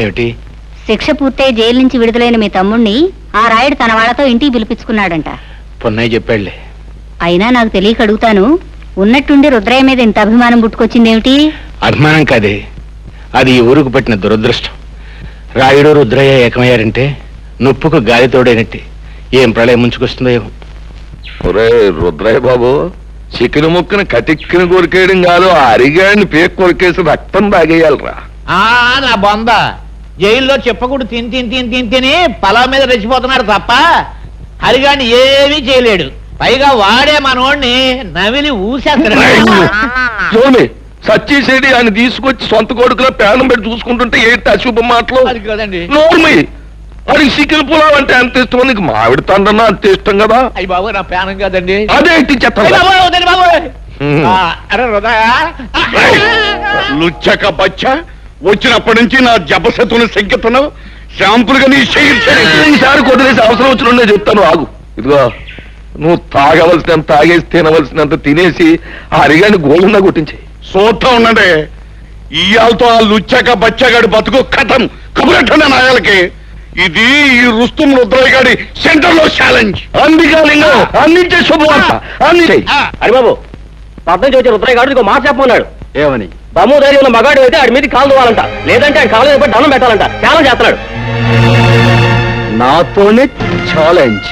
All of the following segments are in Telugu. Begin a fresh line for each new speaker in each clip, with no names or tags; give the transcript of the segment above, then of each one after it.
ఏమిటి?
శిక్ష పూర్తయి జైలు నుంచి విడుదలైన మీ తమ్ముణ్ణి ఆ రాయుడు తన వాళ్ళతో ఇంటికి పిలిపించుకున్నాడంట.
పొన్నయ్య చెప్పాడులే
అయినా నాకు తెలియక అడుగుతాను ఉన్నట్టుండి రుద్రయ్య మీద ఇంత అభిమానం పుట్టుకొచ్చిందేమిటి?
అభిమానం కాదే అది ఈ ఊరుకు పట్టిన దురదృష్టం. రాయుడు రుద్రయ్య ఏకమయ్యారంటే నొప్పుకు గాలి తోడైనట్టే. ఏం ప్రళయం ముంచుకొస్తుందో ఏమో.
ఒరే రుద్రయ్య బాబు చికెన్ ముక్కను కటిక్కిన కొరికేయడం కాదు ఆ అరిగాడిని పేక్ కొరికేసి రక్తం తాగేయాలరా.
ఆ నా బొంద. జైల్లో చెప్పకూడదు తిని తిని తిని తిని తిని పొలం మీద రెచ్చిపోతున్నాడు తప్ప హరిగాని ఏమీ చేయలేడు. పైగా వాడే మనోడిని నవిలి ఊసేస్తాడు.
సోమి సచ్చిసేడి ఆయన తీసుకొచ్చి సొంత కొడుకులో పేనం పెట్టి చూసుకుంటుంటే ఏంటి అశుభ మాటలు?
అది కదండి.
నోర్మి వాడికి చికెన్ పులావ్ అంటే అంత ఇష్టం? నీకు మామిడి తండ్రన్నా అంత ఇష్టం కదా?
అయ్యి బాబు నా ప్రాణం కదండి.
చెత్త
వద్దండి బాబోయ్.
హ్మ్.
ఆ, అరే హృదయ
లుచ్చక బచ్చ. వచ్చినప్పటి నుంచి నా జపశతుని సంకెత్తనావు శాంపుల్గా నీ ఈసారి కొద్దిలేసి అవసరం వచ్చిన చెప్తాను ఆగు. ఇదిగో నువ్వు తాగవలసినంత తాగేసి తినవలసినంత తినేసి ఆ అరిగాని గోళంగా కొట్టించే
చూస్తా ఉండండి. ఇయాలతో ఆ లుచ్చక బచ్చగాడి బతుకు కథం. కబురెట్టండి నాయాలకి. ఇది ఈ రుస్తుం రుద్రయ్య గారి సెంటర్లో ఛాలెంజ్
అందుకే అందించే శుభవార్త. అందించే
హరిబాబు పద్మం చూసి రుద్రయ్య గారు మాట చెప్పమన్నాడు
ఏమని?
బమ్ము ధైర్యం ఉన్న మగాడు అయితే ఆడి మీద కాలు దువ్వాలంట లేదంటే ఆయన కాలు మీద దండం పెట్టాలంట. చాలా చేస్తున్నాడు.
నాతోనే ఛాలెంజ్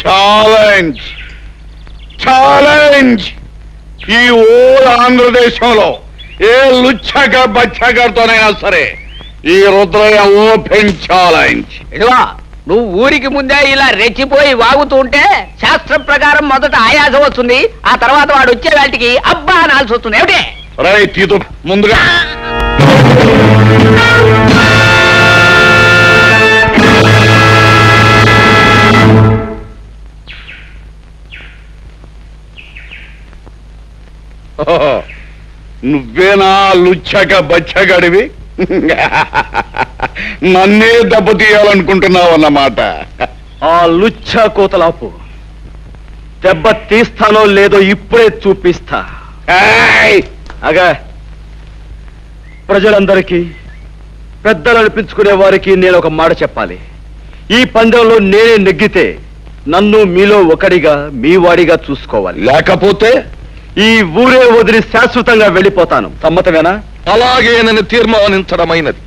ఛాలెంజ్ ఛాలెంజ్ ఈ ఓల్ ఆంధ్రదేశంలో ఏ లుచ్చక బచ్చగారితోనైనా సరే ఈ రుద్రయ్య ఓపెన్ ఛాలెంజ్
ఇదిగో నువ్వు ఊరికి ముందే ఇలా రెచ్చిపోయి వాగుతూ ఉంటే శాస్త్రం ప్రకారం మొదట ఆయాసం వస్తుంది ఆ తర్వాత వాడు వచ్చే వాటికి అబ్బా అనాల్సి వస్తుంది. ఏమిటి?
రై తీతు ముందుగా. ఓహో, నువ్వేనా లుచ్చక బచ్చగడివి? నన్నే దెబ్బతీయాలనుకుంటున్నావు అన్నమాట
ఆ లుచ్చ కోతలాపు. దెబ్బ తీస్తానో లేదో ఇప్పుడే చూపిస్తా! అగా ప్రజలందరికీ పెద్దలు అనిపించుకునే వారికి నేను ఒక మాట చెప్పాలి. ఈ పందెంలో నేనే నెగ్గితే నన్ను మీలో ఒకడిగా మీ వాడిగా చూసుకోవాలి.
లేకపోతే
ఈ ఊరే వదిలి శాశ్వతంగా వెళ్ళిపోతాను. సమ్మతమేనా?
అలాగే నన్ను తీర్మానించడమైనది.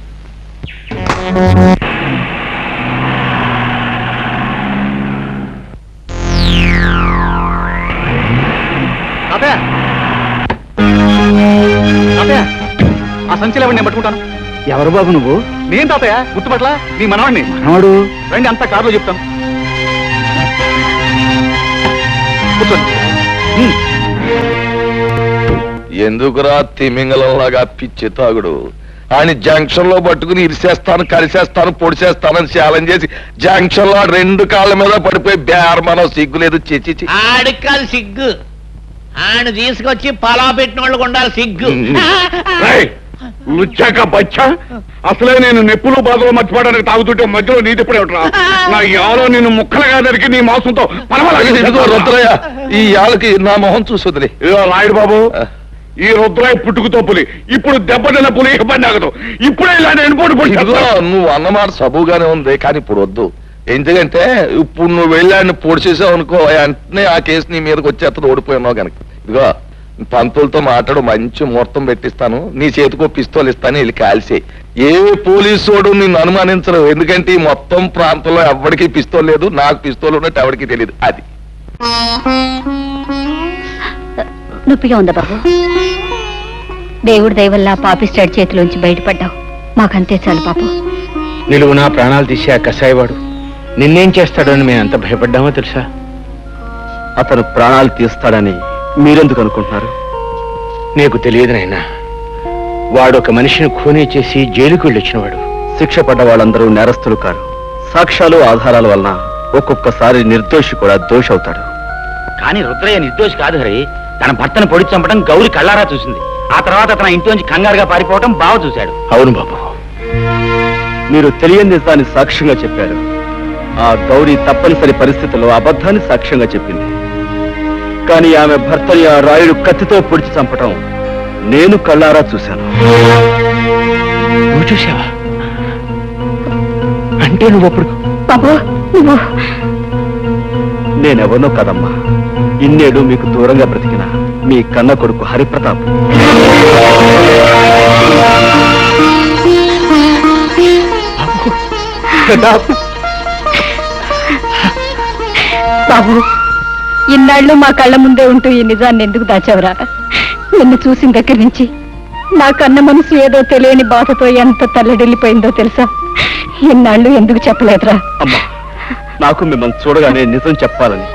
ఆ సంచిలో నేను పట్టుకుంటాను?
ఎవరు బాబు నువ్వు?
నేను తాతయ్య. గుర్తుపట్ల నీ మనవాడిని.
మనవాడు?
రండి అంతా కారులో చెప్తాను. కూర్చోండి.
ఎందుకురా తిమింగలంలాగా పిచ్చి తాగుడు? ఆయన జంక్షన్లో పట్టుకుని ఇరిసేస్తాను కలిసేస్తాను పొడిసేస్తానని ఛాలెంజ్ చేసి జంక్షన్లో రెండు కాళ్ళ మీద పడిపోయి బేరమనో సిగ్గులేదు చిచి
ఆడికి కాదు సిగ్గు. ఆయన తీసుకొచ్చి పలా పెట్టిన వాళ్ళకు ఉండాలి సిగ్గు
రేయ్, లుచ్చక బచ్చ? అసలే నేను నెప్పులు బాధలు మర్చిపోవడానికి తాగుతుంటే మధ్యలో నీ తిప్పుడే ఉంటా నా ఎవరో నిన్ను ముక్కలుగా దరికి నీ మాంసంతో
రుద్రయ్య ఈ యాళ్ళకి నా మొహం చూసి వదిలే
ఇదిగో రాయుడు బాబు. ఈ రుద్రాయి పుట్టుకుతో పులి. ఇప్పుడు దెబ్బతిన్న పులి ఇబ్బంది ఆగదు. ఇప్పుడే ఇలా నేను పోటీ
ఇదిగో నువ్వు అన్నమాట సబుగానే ఉంది కానీ ఇప్పుడు వద్దు. ఎందుకంటే ఇప్పుడు నువ్వు వెళ్ళాన్ని పొడిచేసావు అనుకో వెంటనే ఆ కేసు నీ మీదకి వచ్చేస్తుంది ఓడిపోయినావు కనుక ఇదిగో పంతులతో మాట్లాడు మంచి ముహూర్తం పెట్టిస్తాను. నీ చేతికో పిస్తోల్ ఇస్తాను వెళ్ళి కాల్సే ఏ పోలీసోడు నిన్ను అనుమానించరు. ఎందుకంటే ఈ మొత్తం ప్రాంతంలో ఎవరికి పిస్తోల్ లేదు నాకు పిస్తోల్ ఉన్నట్టు ఎవరికి తెలియదు అది.
నొప్పిగా ఉందా బాబు? దేవుడి దయవల్ల పాపిస్టాడ్ చేతిలోంచి బయటపడ్డావు. మాకంతే చాలు పాపం.
నిలువు నా ప్రాణాలు తీసే ఆ కసాయివాడు నిన్నేం చేస్తాడో అని మేము ఎంత భయపడ్డామో తెలుసా?
అతను ప్రాణాలు తీస్తాడని మీరెందుకు అనుకుంటున్నారు?
నీకు తెలియదు నాయనా వాడు ఒక మనిషిని ఖూనీ చేసి జైలుకు వెళ్ళొచ్చినవాడు.
శిక్ష పడ్డ వాళ్ళందరూ నేరస్తులు కారు. సాక్ష్యాలు ఆధారాల వలన ఒక్కొక్కసారి నిర్దోషి కూడా దోషి అవుతాడు
కానీ రుద్రయ్య నిర్దోషి కాదు హరి. తన భర్తను పొడి చంపడం గౌరి కళ్ళారా చూసింది. ఆ తర్వాత తన ఇంట్లోంచి కంగారుగా పారిపోవడం బావ చూశాడు.
అవును బాబు.
మీరు తెలియని నిజాన్ని సాక్ష్యంగా చెప్పారు. ఆ గౌరీ తప్పనిసరి పరిస్థితుల్లో అబద్ధాన్ని సాక్ష్యంగా చెప్పింది. కానీ ఆమె భర్తని ఆ రాయుడు కత్తితో పొడిచి చంపటం నేను కళ్ళారా చూశాను.
నువ్వు చూసావా అంటే నువ్వు అప్పుడు
బాబు నువ్వు.
కదమ్మా. ఇన్నేడు మీకు దూరంగా బ్రతికిన. మీ కన్న కొడుకు హరిప్రతాప్.
బాబు ఇన్నాళ్ళు మా కళ్ళ ముందే ఉంటూ ఈ నిజాన్ని ఎందుకు దాచావురా? నిన్ను చూసిన దగ్గర నుంచి నా కన్న మనసు ఏదో తెలియని బాధతో ఎంత తల్లడిల్లిపోయిందో తెలుసా? ఇన్నాళ్ళు ఎందుకు చెప్పలేదురా?
అమ్మా నాకు మిమ్మల్ని చూడగానే నిజం చెప్పాలని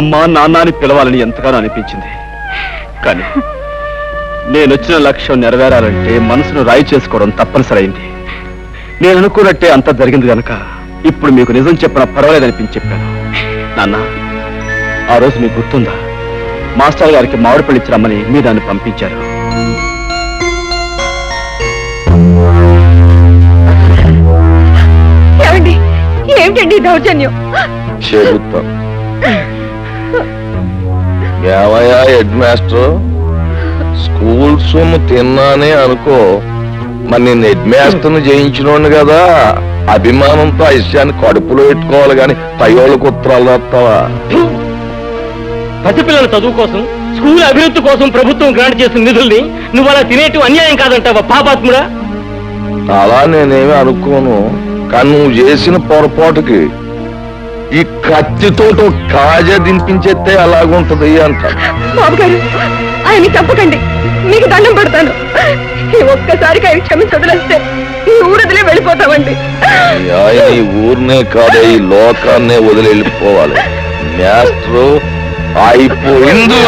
అమ్మా నాన్న అని పిలవాలని ఎంతగానో అనిపించింది. కానీ నేను వచ్చిన లక్ష్యం నెరవేరాలంటే మనసును రాయి చేసుకోవడం తప్పనిసరి అయింది నేను అనుకున్నట్టే అంత జరిగింది గనక ఇప్పుడు మీకు నిజం చెప్పిన పర్వాలేదనిపించి చెప్పాను. నాన్న ఆ రోజు మీకు గుర్తుందా? మాస్టర్ గారికి మామిడి పళ్ళు ఇచ్చిరమ్మని మీ దాన్ని పంపించారు.
ఏమిటండి దౌర్జన్యం?
ఏమయ్యా హెడ్ మాస్టర్? స్కూల్ సొమ్ము తిన్నానే అనుకో మరి నేను హెడ్ మాస్టర్ని జయించినోండి కదా. అభిమానంతో ఆ విషయాన్ని కడుపులో పెట్టుకోవాలి కానీ పయోళ్ళకు ఉత్తరాలు రాస్తావా?
పసిపిల్లల చదువు కోసం స్కూల్ అభివృద్ధి కోసం ప్రభుత్వం గ్రాంట్ చేసిన నిధుల్ని నువ్వు అలా తినేటి అన్యాయం కాదంటావా పాపాత్ముడా?
అలా నేనేమి అనుకోను కానీ నువ్వు చేసిన పొరపాటుకి ఈ కత్తితో కాజా దింపించేస్తే అలాగుంటది అంట.
బాబు గారు ఆయన చంపకండి మీకు దండం పెడతాను. ఈ ఒక్కసారికి ఆయన క్షమించి వదిలేస్తే ఈ ఊరదిలే వెళ్ళిపోతామండి.
ఈ ఆయన ఈ ఊరినే కాదు ఈ లోకాన్నే వదిలి వెళ్ళిపోవాలి మాస్టర్ అయిపోయింది.